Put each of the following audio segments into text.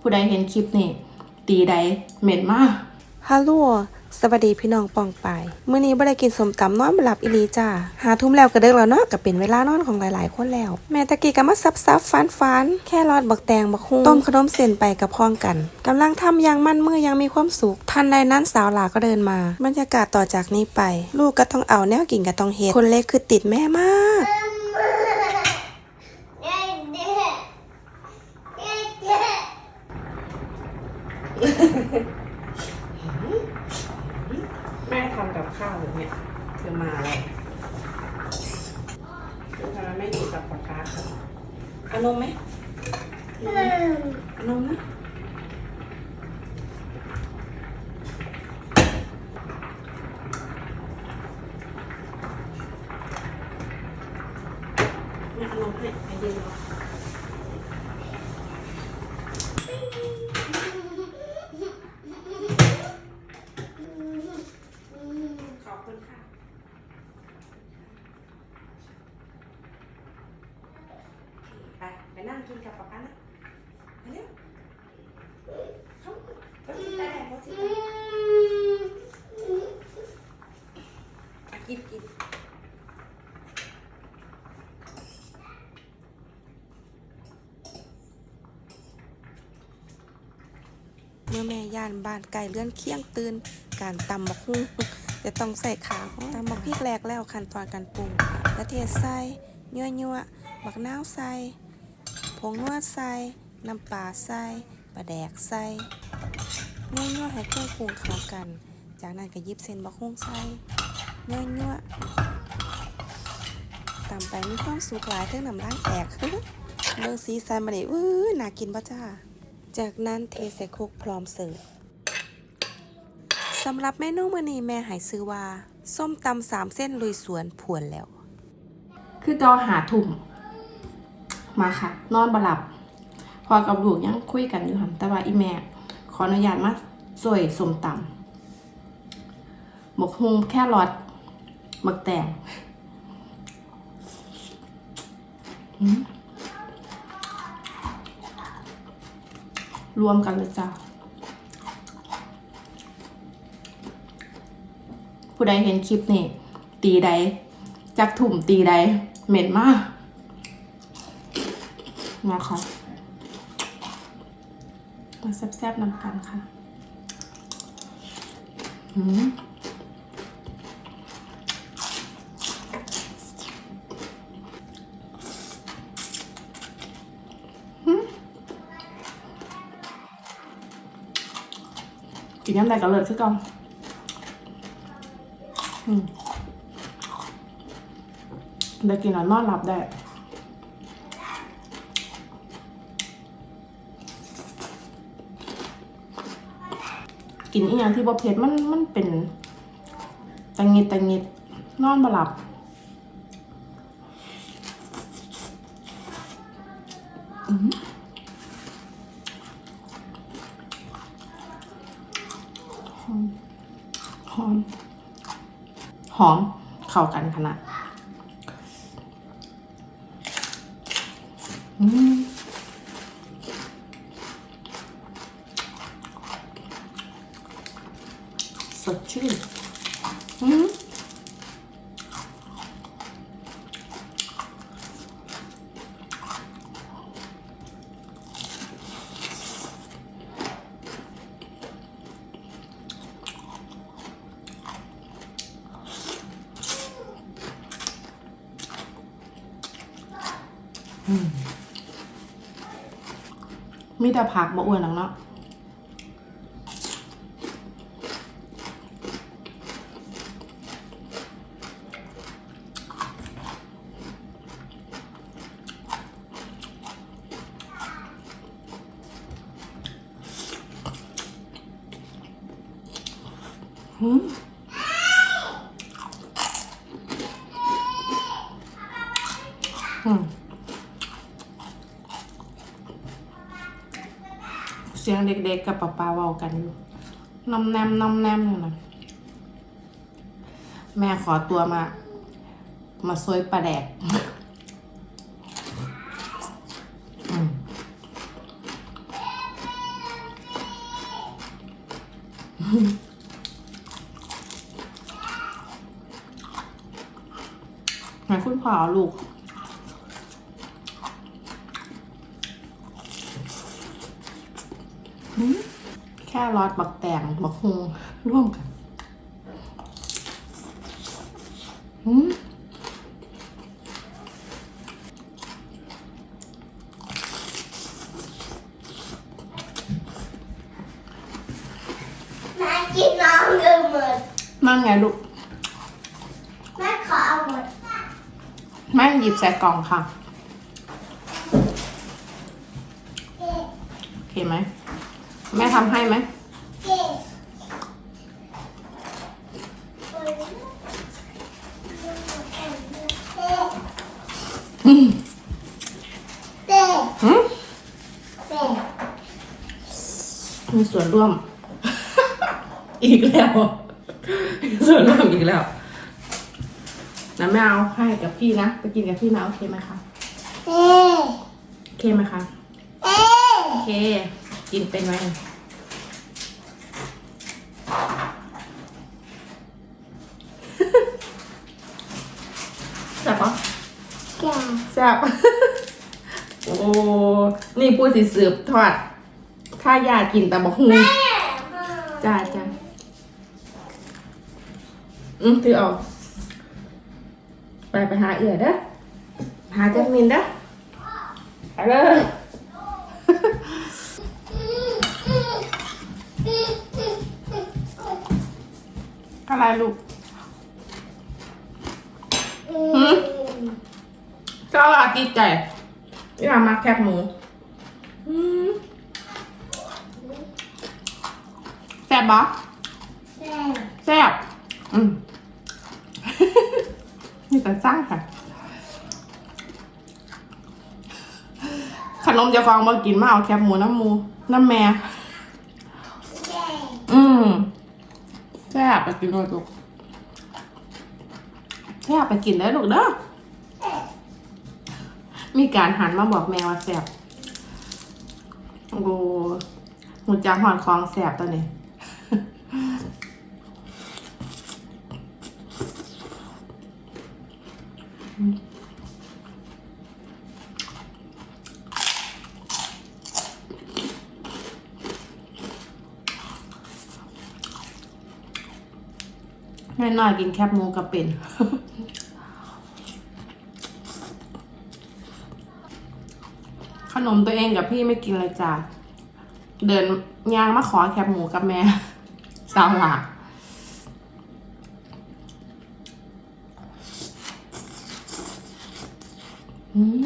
ผู้ใดเห็นคลิปนี่ ตีใดเหม็นมากฮัลโหลสวัสดีพี่น้องปองไปายมื้อนี้บ่ได้กินสมตำนอนหลับอีหลีจ้าหาทุ่มแล้วก็เด้งแล้วเนาะก็เป็นเวลานอนของหลายๆคนแล้ว แม่ตะกี้ก็มาซับๆฟันๆแค่รอดบักแตงบักฮุงต้มขนมเส้นไปกับพ้องกันกำลังทำอย่างมั่นมือยังมีความสุขทันใดนั้นสาวหลาก็เดินมา บรรยากาศต่อจากนี้ไป ลูกก็ต้องเอาแนวกินก็ต้องเฮ็ดคนเล็กคือติดแม่มาก แม่ทำกับข้าวอยู่เนี่ยเธอมาแล้วเธอทำไมไม่อยู่ กับปากกาครับเอานมไหมเอานมนะแม่เอานมให้ไปยืนรอขอบคุณค่ะ ไป ไปนั่งกินกับป๊าป๊านะไปเร็วเข้าเข้าสิไปเข้าสิไปอะ กินกินเมื่อแม่ย่านบ้านไก่เลื่อนเคียงตื่นการตำบักหุ่งจะต้องใส่ขาตำบักพริกแรกแล้วขั้นตอนการปรุงกระเทียมใส่เนื้อยัวๆบักนาวใส่ผงนวดใส่น้ำปลาใส่ปลาแดกใส่ เนื้อยัวๆให้เครื่องปรุงเข้ากัน จากนั้นก็ยิบเส้นบักหุ่งใส่เนื้อยัวๆตำไปมีความสุขหลายเท่งน้ำลายแตกเบิ่งสีสันมาเลยอื้อน่ากินป่ะจ้า จากนั้นเทใส่โครกพร้อมเสิร์ฟสำหรับเมนูมื้อนี้แม่ให้ซื้อว่า ส้มตำสามเส้นลุยสวนผวนแล้ว คือจอหาถุ่มมาค่ะ นอนบหลับ พอกับลูกยังคุยกันอยู่ค่ะแต่ว่าอีแม่ ขออนุญาตมา สวยสมตำหมกฮุงแค่รอดหมักแตงรวมกันเลยจ้าผู้ใดเห็นคลิปนี่ ตีใดจากถุ่มตีใด เหม็นมากมาค่ะมาแซ่บๆนำกันค่ะ อืมหืมกินยังไงก็เลิศคือ กินอีกอย่างที่บ่เผ็ดมันมันเป็นตังงิดตังงิดนอนบ่หลับ อื้อหือหอมหอม หอม เข้ากันขนาด ดชื่นอืมมีแต่ผักบ่อ้วนหรอกเนาะ หืมอืมเสียงเด็กๆกับป้าป้าเว้ากันอยู่น้ำแนมน้ำแนมอยู่นะแม่ขอตัวมา มาซวยปลาแดกอืม ไหนคุณพ่อเอาลูกหืมแค่รอดบักแตงบักฮงร่วมกันหืมแม่กินน้ำเลยหมดนั่นไงลูก แม่ขอเอาหมด แม่หยิบใส่กล่องค่ะเอ๊ะโอเคไหม แม่ทำให้ไหมเอ๊ะเอ๊ะเอ๊ะหืมเอ๊ะมีส่วนร่วม อีกแล้วมีส่วนร่วมอีกแล้ว นะแม่เอาให้กับพี่นะ ไปกินกับพี่นะโอเคไหมคะเอโอเคไหมคะเอโอเค กินเป็นไหมแซ่บปะแก่แซ่บโอ้นี่พูดสิสืบทอดถ้าอยากกินแต่บอกฮูจ้าจ้าอืมถือเอา ไปไปหาเอื่อยเด้อหาจักมินเด้อไปเลย อะไรลูกหืมก็อร่อยติดใจที่ทำมาแคบหมูอืมแซ่บปะแก่แซ่บ อืม นี่แต่สร้างค่ะ ขนมจะฟองมากินมาเอาแคบหมูน้ำมู น้ำแม่แก่อืมแซ่บไปกินเลยลูกแซ่บไปกินเลยลูกเด้อ มีการหันมาบอกแม่ว่าแซ่บโอ้โหหูจักหอนคลองแซ่บตัวนี้ แม่น้อยกินแคบหมูกับเป็น ขนมตัวเองกับพี่ไม่กินเลยจ้ะเดินยางมาขอแคบหมูกับแม่สาวหลาอืม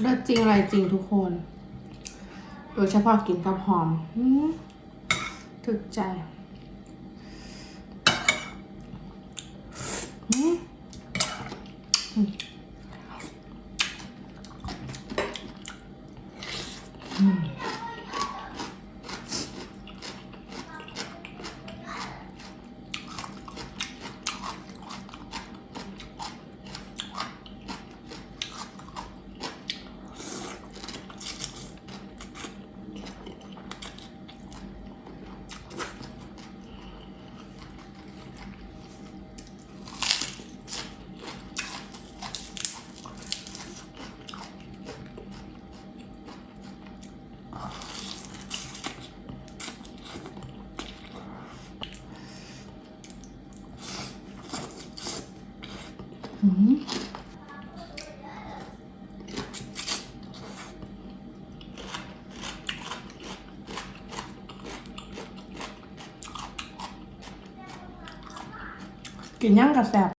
เลิศจริงอะไรจริงทุกคนโดยเฉพาะกินกับหอมอืมถึกใจ กินย่างกับแสบ